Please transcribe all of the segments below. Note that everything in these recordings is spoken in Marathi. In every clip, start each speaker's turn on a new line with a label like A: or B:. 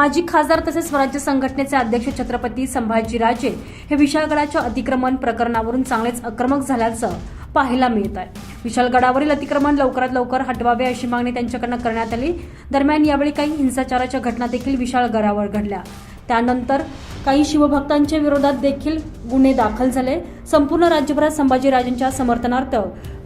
A: माजी खासदार तसेच स्वराज्य संघटनेचे अध्यक्ष छत्रपती संभाजीराजे हे विशाळगडाच्या अतिक्रमण प्रकरणावरून चांगलेच आक्रमक झाल्याचं पाहायला मिळत आहे. विशालगडावरील अतिक्रमण लवकरात लवकर हटवावे अशी मागणी त्यांच्याकडनं करण्यात आली. दरम्यान यावेळी काही हिंसाचाराच्या घटना देखील विशाळगडावर घडल्या. त्यानंतर काही शिवभक्तांच्या विरोधात देखील गुन्हे दाखल झाले. संपूर्ण राज्यभरात संभाजीराजेंच्या समर्थनार्थ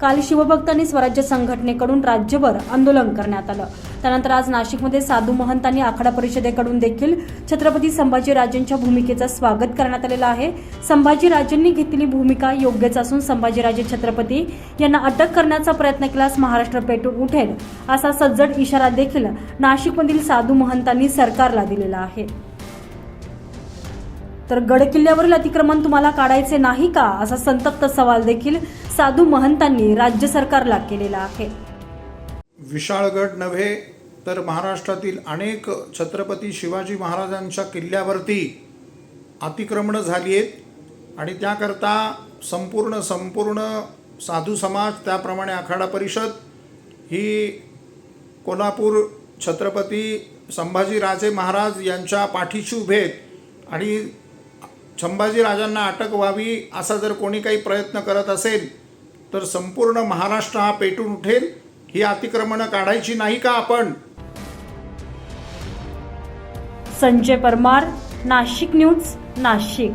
A: काल शिवभक्तांनी स्वराज्य संघटनेकडून राज्यभर आंदोलन करण्यात आलं. त्यानंतर आज नाशिकमध्ये साधू महंतांनी आखाडा परिषदेकडून देखील छत्रपती संभाजीराजेंच्या भूमिकेचं स्वागत करण्यात आलेलं आहे. संभाजीराजेंनी घेतलेली भूमिका योग्यच असून संभाजीराजे छत्रपती यांना अटक करण्याचा प्रयत्न केल्यास महाराष्ट्र पेटून उठेल असा सज्जड इशारा देखील नाशिकमधील साधू महंतांनी सरकारला दिलेला आहे. तर गडकिल्ल्यावरील अतिक्रमण तुम्हाला काढायचे नाही का? असा संतप्त सवाल देखील साधू महंतांनी राज्य सरकारला केलेला आहे.
B: विशाळगड नव्हे तर महाराष्ट्रातील अनेक छत्रपती शिवाजी महाराजांच्या किल्ल्यावरती अतिक्रमणं झाली आहेत आणि त्याकरता संपूर्ण संपूर्ण साधू समाज त्याप्रमाणे आखाडा परिषद ही कोल्हापूर छत्रपती संभाजीराजे महाराज यांच्या पाठीशी उभे आहेत आणि संभाजीराजांना अटक व्हावी असा जर कोणी काही प्रयत्न करत असेल तर संपूर्ण महाराष्ट्र हा पेटून उठेल ही अतिक्रमणं काढायची नाही का आपण?
A: संजय परमार नाशिक न्यूज नाशिक.